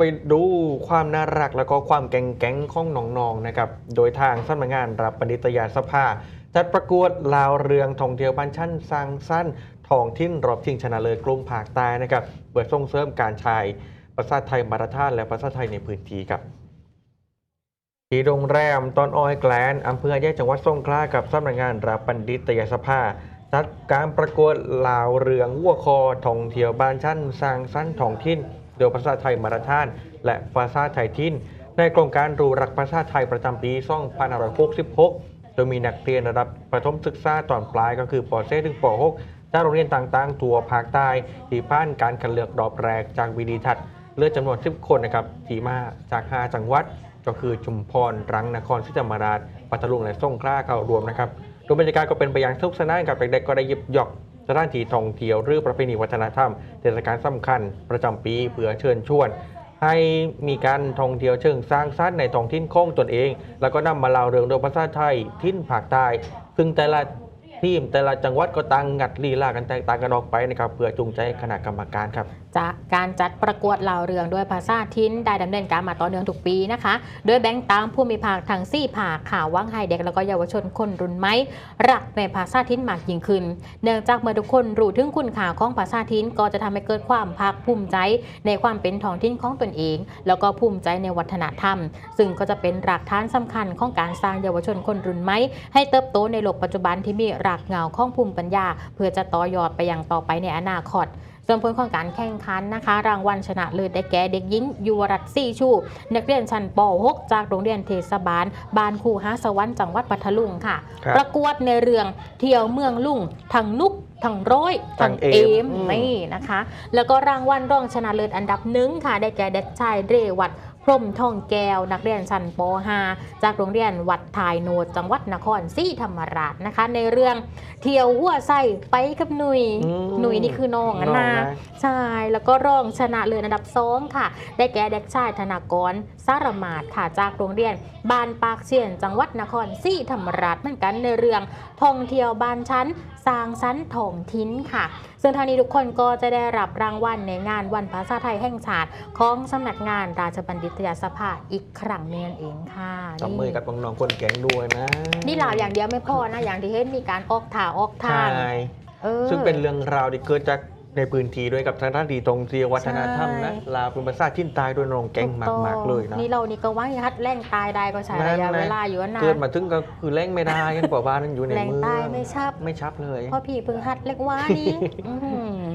ไปดูความน่ารักแล้วก็ความแก๊งๆของน้องๆนะครับ โดยทางสำนักงานรับปณิตยาสภาจัดประกวดลาวเรืองท่องเที่ยวบ้านชั้นสร้างสั้นทองทิ้นรอบชิงชนะเลิศกรุงภาคใต้นะครับเพื่อส่งเสริมการใช้ภาษาไทยมาตรฐานและภาษาไทยในพื้นที่ครับที่โรงแรมตอนออยแกลนอำเภอแยกจังหวัดสงขลากับสำนักงานรับบัณฑิตยาสภาจัดการประกวดลาวเรืองวัวคอท่องเที่ยวบ้านชั้นสร้างสั้นทองถิ่น โดยภาษาไทยมาตรฐาน และภาษาไทยทิ้นในโครงการรูรักภาษาไทยประจำปี 2566 โดยมีนักเรียนระดับประถมศึกษาตอนปลายก็คือป .4 ถึงป .6 จากโรงเรียนต่างๆ ทั่วภาคใต้ที่ผ่านการคัดเลือกรอบแรกจากวิดีทัศน์เลือกจำนวน 10 คนนะครับที่มาจาก 5 จังหวัด ก็คือชุมพรรังนครศรีธรรมราชปัตตานีและสงขลาเข้ารวมนะครับโดยบรรยากาศก็เป็นไปอย่างสนุกสนานกับเด็กๆก็ได้หยิบหยอก สถานที่ท่องเที่ยวหรือประเพณีวัฒนธรรมเทศกาลสำคัญ ประจำปีเพื่อเชิญชวน ให้มีการท่องเที่ยวเชิงสร้างสรรค์ในท้องถิ่นของตนเอง แล้วก็นำมาเล่าเรื่องโดยภาษาไทยทิ้นภาคใต้ซึ่งแต่ละ ทีมแต่ละจังหวัดก็ต่างงัดลีลากันแตกต่างกันออกไปนะครับเพื่อจูงใจคณะกรรมการครับ จากการจัดประกวดเหล่าเรืองด้วยภาษาทิ้นได้ดำเนินการมาต่อเนื่องทุกปีนะคะ โดยแบ่งตามผู้มีภาคทั้งสี่ภาคข่าวว่างให้เด็กแล้วก็เยาวชนคนรุ่นใหม่รักในภาษาทิ้นมากยิ่งขึ้น เนื่องจากเมื่อทุกคนรู้ถึงคุณค่าของภาษาทิ้นก็จะทำให้เกิดความภาคภูมิใจในความเป็นท้องถิ่นของตนเอง แล้วก็ภูมิใจในวัฒนธรรม ซึ่งก็จะเป็นรากฐานสำคัญของการสร้างเยาวชนคนรุ่นใหม่ให้เติบโตในโลกปัจจุบันที่มีรากเหง้าของภูมิปัญญา เพื่อจะต่อยอดไปอย่างต่อไปในอนาคตส่วนผลของการแข่งขันนะคะ รางวัลชนะเลิศได้แก่เด็กหญิงยุวรัตน์ซี่ชูนักเรียนชั้นป .6 จากโรงเรียนเทศบาล บานคูหาสวรรค์จังหวัดปัทลุงค่ะครับประกวดในเรื่องเที่ยวเมืองลุงทั้งนุกทั้งร้อยทั้ทั้งงเอเอมมอืมนี่นะคะ แล้วก็รางวัลรองชนะเลิศอันดับหนึ่งค่ะ ได้แก่เด็กชายเรวัต พรหมทองแก้ว นักเรียนชั้นป .5 จากโรงเรียนวัดทายโนดจังหวัดนครศรีธรรมราชนะคะ ในเรื่องเที่ยวหัวไส้ไปกับหนุยอืมหนุยนี่คือน้องอะน้องนะนะใช่แล้วก็รองชนะเลิศอันดับสองค่ะ ได้แก่เด็กชายธนากรสารมาดค่ะจากโรงเรียนบ้านปากเชียน จังหวัดนครศรีธรรมราชเหมือนกันในเรื่องท่องเที่ยวบ้านชั้นสร้างชั้นท่องทิ้นค่ะ ซึ่งทางนี้ทุกคนก็จะได้รับรางวัลในงานวันภาษาไทยแห่งชาติของสำนักงานราชบัณฑิตยสภาอีกครั้งหนึงนั่นเองค่ะจับมือกับน้องๆคนแก๊งด้วยนะ นี่ลาวอย่างเดียวไม่พอนะ อย่างที่เห็นมีการออกถ่าออกทาใช่งออซึ่งเป็นเรื่องราวที่เกิดจากในพื้นที่ด้วยกับทางด้านดีตรงเทียววัฒนธรรมนะใช่ลาวเป็นภาษาทิ้นตายด้วยน้องแก๊งถูต้องมากๆเลยนะนี่เรานี่ก็ว่างฮัดแรงตายได้ก็ใช้ระยะนั่นนะเวลาอยู่นะเกิดมาถึงก็คือแรงไม่ได้กันกว่าบ้านนั้นอยู่ในแรงเมืองตายไม่ชับไม่ชับเลยเพราะพี่เพิ่งฮัดเล็กว่านี่อื้อหือ